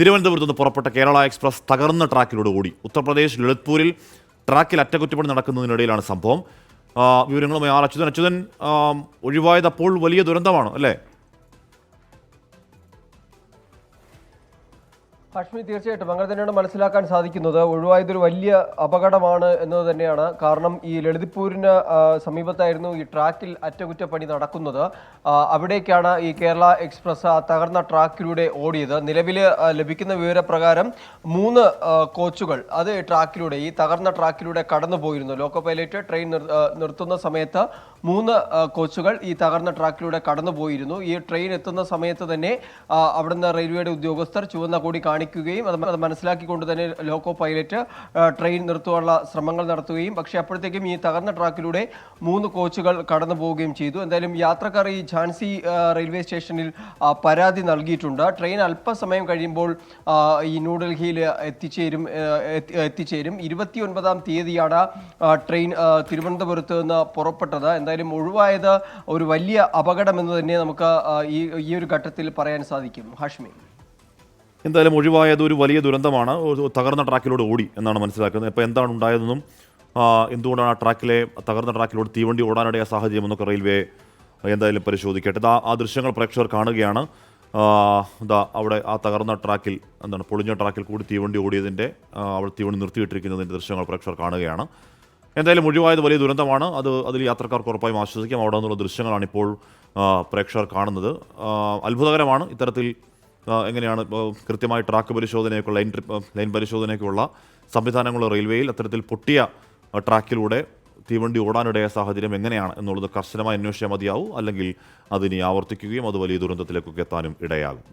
തിരുവനന്തപുരത്ത് നിന്ന് പുറപ്പെട്ട കേരള എക്സ്പ്രസ് തകർന്ന ട്രാക്കിലൂടെ ഓടി. ഉത്തർപ്രദേശ് ലളിത്പൂരിൽ ട്രാക്കിൽ അറ്റകുറ്റപ്പണി നടക്കുന്നതിനിടയിലാണ് സംഭവം. വിവരങ്ങളുമായി ആർ അച്യുതൻ. അച്യുതൻ ഒഴിവായതപ്പോൾ വലിയ ദുരന്തമാണ് അല്ലേ? ഹാഷ്മി തീർച്ചയായിട്ടും അങ്ങനെ തന്നെയാണ് മനസ്സിലാക്കാൻ സാധിക്കുന്നത്. ഒഴിവായതൊരു വലിയ അപകടമാണ് എന്നത് തന്നെയാണ്. കാരണം ഈ ലളിതപൂരിന് സമീപത്തായിരുന്നു ഈ ട്രാക്കിൽ അറ്റകുറ്റപ്പണി നടക്കുന്നത്. അവിടേക്കാണ് ഈ കേരള എക്സ്പ്രസ് ആ തകർന്ന ട്രാക്കിലൂടെ ഓടിയത്. നിലവിൽ ലഭിക്കുന്ന വിവരപ്രകാരം മൂന്ന് കോച്ചുകൾ അത് ട്രാക്കിലൂടെ ഈ തകർന്ന ട്രാക്കിലൂടെ കടന്നു പോയിരുന്നു ലോക്കോ പൈലറ്റ് ട്രെയിൻ നിർത്തുന്ന സമയത്ത് മൂന്ന് കോച്ചുകൾ ഈ തകർന്ന ട്രാക്കിലൂടെ കടന്നു പോയിരുന്നു ഈ ട്രെയിൻ എത്തുന്ന സമയത്ത് തന്നെ അവിടുന്ന് റെയിൽവേയുടെ ഉദ്യോഗസ്ഥർ ചുവന്ന കൂടി കാണിക്കുകയും അത് അത് മനസ്സിലാക്കിക്കൊണ്ട് തന്നെ ലോക്കോ പൈലറ്റ് ട്രെയിൻ നിർത്തുവാനുള്ള ശ്രമങ്ങൾ നടത്തുകയും പക്ഷേ അപ്പോഴത്തേക്കും ഈ തകർന്ന ട്രാക്കിലൂടെ മൂന്ന് കോച്ചുകൾ കടന്നു പോവുകയും ചെയ്തു. എന്തായാലും യാത്രക്കാർ ഈ ഝാൻസി റെയിൽവേ സ്റ്റേഷനിൽ പരാതി നൽകിയിട്ടുണ്ട്. ട്രെയിൻ അല്പസമയം കഴിയുമ്പോൾ ഈ ന്യൂഡൽഹിയിൽ എത്തിച്ചേരും എത്തിച്ചേരും. ഇരുപത്തി ഒൻപതാം തീയതിയാണ് ട്രെയിൻ തിരുവനന്തപുരത്ത് നിന്ന് പുറപ്പെട്ടത്. എന്തായാലും ഒഴിവായത് ഒരു വലിയ അപകടമെന്ന് തന്നെ നമുക്ക് ഈ ഈ ഒരു ഘട്ടത്തിൽ പറയാൻ സാധിക്കും. ഹാഷ്മി. എന്തായാലും ഒഴിവായത് ഒരു വലിയ ദുരന്തമാണ്. തകർന്ന ട്രാക്കിലൂടെ ഓടി എന്നാണ് മനസ്സിലാക്കുന്നത്. ഇപ്പോൾ എന്താണ് ഉണ്ടായതെന്നും എന്തുകൊണ്ടാണ് ആ ട്രാക്കിലെ തകർന്ന ട്രാക്കിലൂടെ തീവണ്ടി ഓടാനിടയ സാഹചര്യം എന്നൊക്കെ റെയിൽവേ എന്തായാലും പരിശോധിക്കട്ടെ. ഇതാ ആ ദൃശ്യങ്ങൾ പ്രേക്ഷകർ കാണുകയാണ്. ഇതാ അവിടെ ആ തകർന്ന ട്രാക്കിൽ എന്താണ് പൊളിഞ്ഞ ട്രാക്കിൽ കൂടി തീവണ്ടി ഓടിയതിന്റെ അവിടെ തീവണ്ടി നിർത്തിയിട്ടിരിക്കുന്നതിന്റെ ദൃശ്യങ്ങൾ പ്രേക്ഷകർ കാണുകയാണ്. എന്തായാലും ഒഴിവായത് വലിയ ദുരന്തമാണ്. അത് അതിൽ യാത്രക്കാർക്ക് ഉറപ്പായും ആശ്വസിക്കാം. അവിടെ നിന്നുള്ള ദൃശ്യങ്ങളാണ് ഇപ്പോൾ പ്രേക്ഷകർ കാണുന്നത്. അത്ഭുതകരമാണ്. ഇത്തരത്തിൽ എങ്ങനെയാണ് കൃത്യമായി ട്രാക്ക് പരിശോധനയൊക്കെ ലൈൻ ലൈൻ പരിശോധനയൊക്കെയുള്ള സംവിധാനങ്ങൾ റെയിൽവേയിൽ അത്തരത്തിൽ പൊട്ടിയ ട്രാക്കിലൂടെ തീവണ്ടി ഓടാനിടയ സാഹചര്യം എങ്ങനെയാണ് എന്നുള്ളത് കർശനമായി അന്വേഷിച്ചാൽ മതിയാവും. അല്ലെങ്കിൽ അതിനി ആവർത്തിക്കുകയും അത് വലിയ ദുരന്തത്തിലേക്കൊക്കെ എത്താനും ഇടയാകും.